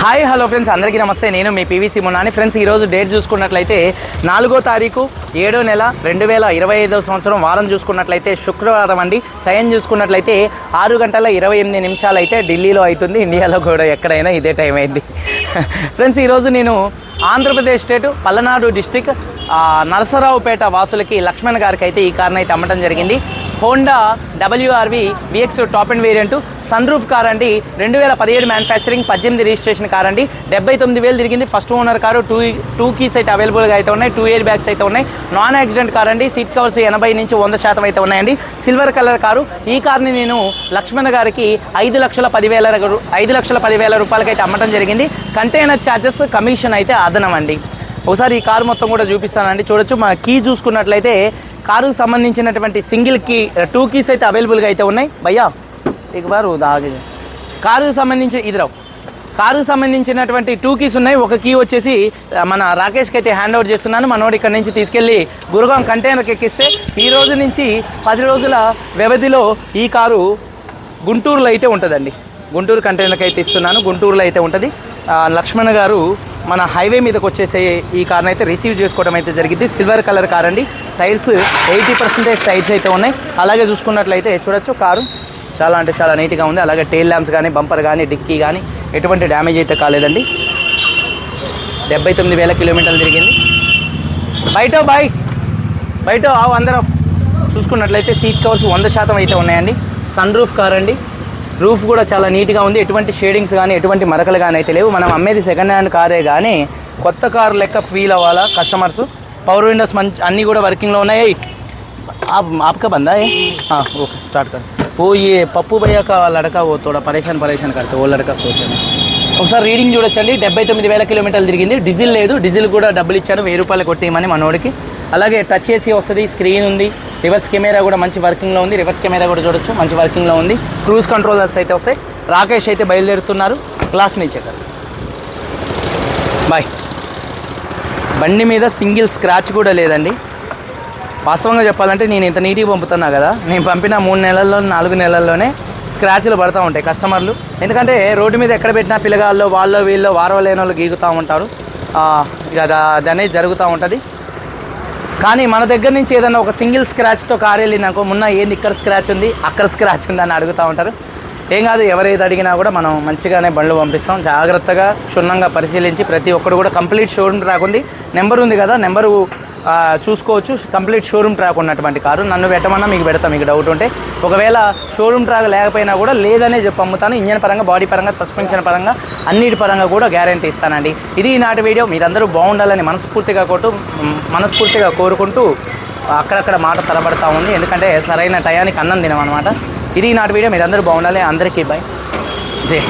Hi hello friends అందరికీ నమస్తే. నేను మీ పీవీసీ మున్నాని ఫ్రెండ్స్ ఈరోజు డేట్ చూసుకున్నట్లయితే నాలుగో తారీఖు ఏడో నెల రెండు వేల ఇరవై ఐదో సంవత్సరం వారం చూసుకున్నట్లయితే శుక్రవారం అండి. టైం చూసుకున్నట్లయితే ఆరు గంటల ఇరవై ఎనిమిది నిమిషాలు అయితే ఢిల్లీలో అవుతుంది. ఇండియాలో కూడా ఎక్కడైనా ఇదే టైం అయింది. ఫ్రెండ్స్ ఈరోజు నేను ఆంధ్రప్రదేశ్ స్టేట్ పల్నాడు డిస్టిక్ నరసరావుపేట వాసులకి లక్ష్మణ్ గారికి అయితే ఈ కార్ని అయితే అమ్మటం జరిగింది. Honda WRV VX top and variant sun roof car అండి రెండు వేల పదిహేడు మ్యానుఫ్యాక్చరింగ్ పద్దెనిమిది రిజిస్ట్రేషన్ కార్ అండి డెబ్బై తొమ్మిది వేలు తిరిగింది first owner car two two keys అయితే అవైలబుల్గా అయితే ఉన్నాయి టూ ఇయర్ బ్యాగ్స్ అయితే ఉన్నాయి. నాన్ యాక్సిడెంట్ కార్ అండి సీట్ కవర్స్ ఎనభై నుంచి వంద శాతం అయితే ఉన్నాయండి. సిల్వర్ కలర్ కారు ఈ కార్ని నేను లక్ష్మణ్ గారికి ఐదు లక్షల పదివేల ఐదు లక్షల పదివేల రూపాయలకి అయితే అమ్మటం జరిగింది. కంటైనర్ ఛార్జెస్ కమిషన్ అయితే అదనం అండి ఒకసారి ఈ కారు మొత్తం కూడా చూపిస్తానండి. చూడొచ్చు మా కీ చూసుకున్నట్లయితే కారుకు సంబంధించినటువంటి సింగిల్ కీ టూ కీస్ అయితే అవైలబుల్గా అయితే ఉన్నాయి. భయ్యా ఇక బారు దాగి కారుకు సంబంధించి ఇదిరావు కారుకు సంబంధించినటువంటి టూ కీస్ ఉన్నాయి. ఒక కీ వచ్చేసి మన రాకేష్కి అయితే హ్యాండ్ ఓవర్ చేస్తున్నాను. మనోడు ఇక్కడ నుంచి తీసుకెళ్ళి గురుగాం కంటైనర్కి ఎక్కిస్తే ఈ రోజు నుంచి పది రోజుల వ్యవధిలో ఈ కారు గుంటూరులో అయితే ఉంటుందండి. గుంటూరు కంటైనర్కి అయితే ఇస్తున్నాను. గుంటూరులో అయితే ఉంటుంది. లక్ష్మణ్ గారు మన హైవే మీదకి వచ్చేసే ఈ కార్ని అయితే రిసీవ్ చేసుకోవడం అయితే జరిగింది. సిల్వర్ కలర్ కార్ అండి. టైర్స్ ఎయిటీ పర్సెంటేజ్ టైర్స్ అయితే ఉన్నాయి. అలాగే చూసుకున్నట్లయితే చూడొచ్చు కారు చాలా అంటే చాలా నీట్గా ఉంది. అలాగే టైల్ ల్యాంప్స్ కానీ బంపర్ కానీ డిక్కీ కానీ ఎటువంటి డ్యామేజ్ అయితే కాలేదండి. డెబ్బై తొమ్మిది వేల కిలోమీటర్లు తిరిగింది. బయట బాయ్ బయట ఆవు అందరం చూసుకున్నట్లయితే సీట్ కవర్స్ వంద శాతం అయితే ఉన్నాయండి. సన్ రూఫ్ కార్ అండి. రూఫ్ కూడా చాలా నీట్గా ఉంది. ఎటువంటి షేడింగ్స్ కానీ ఎటువంటి మరకలు కానీ అయితే లేవు. మనం అమ్మేది సెకండ్ హ్యాండ్ కారే కానీ కొత్త కారు లెక్క ఫీల్ అవ్వాలా కస్టమర్స్ పవర్ విండోస్ మంచి అన్నీ కూడా వర్కింగ్లో ఉన్నాయి? ఆపక బందా ఓకే స్టార్ట్ కాదు ఓ ఏ పప్పు పోయాక లడక ఓ తోడ పరేషాన్ పరేషాన్ కడితే ఓ లడక సోచాను ఒకసారి రీడింగ్ చూడొచ్చండి. డెబ్బై తొమ్మిది వేల కిలోమీటర్లు తిరిగింది. డీజిల్ లేదు. డీజిల్ కూడా డబ్బులు ఇచ్చాను. వెయ్యి రూపాయలు కొట్టేయమని మనోడికి. అలాగే టచ్ చేసి వస్తుంది స్క్రీన్ ఉంది. రివర్స్ కెమెరా కూడా మంచి వర్కింగ్లో ఉంది. రివర్స్ కెమెరా కూడా చూడొచ్చు. మంచి వర్కింగ్లో ఉంది. క్రూజ్ కంట్రోలర్స్ అయితే వస్తాయి. రాకేష్ అయితే బయలుదేరుతున్నారు. క్లాస్ నుంచి బాయ్. బండి మీద సింగిల్ స్క్రాచ్ కూడా లేదండి. వాస్తవంగా చెప్పాలంటే నేను ఇంత నీట్గా పంపుతున్నా కదా. నేను పంపిన మూడు నెలల్లో నాలుగు నెలల్లోనే స్క్రాచ్లు పడతా ఉంటాయి కస్టమర్లు. ఎందుకంటే రోడ్డు మీద ఎక్కడ పెట్టినా పిల్లగాళ్ళు వాళ్ళు వీళ్ళు వారవ లేని వాళ్ళు గీగుతూ ఉంటారు ఇక అది అనేది జరుగుతూ ఉంటుంది. కానీ మన దగ్గర నుంచి ఏదైనా ఒక సింగిల్ స్క్రాచ్తో కార్ వెళ్ళిందనుకో మొన్న ఏంది ఇక్కడ స్క్రాచ్ ఉంది అక్కడ స్క్రాచ్ ఉంది అని అడుగుతూ ఉంటారు. ఏం కాదు ఎవరైతే అడిగినా కూడా మనం మంచిగానే బండ్లు పంపిస్తాం. జాగ్రత్తగా క్షుణ్ణంగా పరిశీలించి ప్రతి ఒక్కరు కూడా కంప్లీట్ షోరూమ్ రాకుండా నెంబర్ ఉంది కదా నెంబరు చూసుకోవచ్చు. కంప్లీట్ షోరూమ్ ట్రాక్ ఉన్నటువంటి కారు. నన్ను పెట్టమన్నా మీకు పెడతాం మీకు డౌట్ ఉంటే. ఒకవేళ షోరూమ్ ట్రాక్ లేకపోయినా కూడా లేదనే చెప్పి అమ్ముతాను. ఇంజన్ పరంగా బాడీ పరంగా సస్పెన్షన్ పరంగా అన్నిటి పరంగా కూడా గ్యారంటీ ఇస్తానండి. ఇది ఈనాటి వీడియో మీరందరూ బాగుండాలని మనస్ఫూర్తిగా కొట్టు మనస్ఫూర్తిగా కోరుకుంటూ అక్కడక్కడ మాట తలబడతా ఉంది. ఎందుకంటే సరైన టయానికి అన్నం తినమన్నమాట. ఇది ఈనాటి వీడియో మీరందరూ బాగుండాలి. అందరికీ బై జై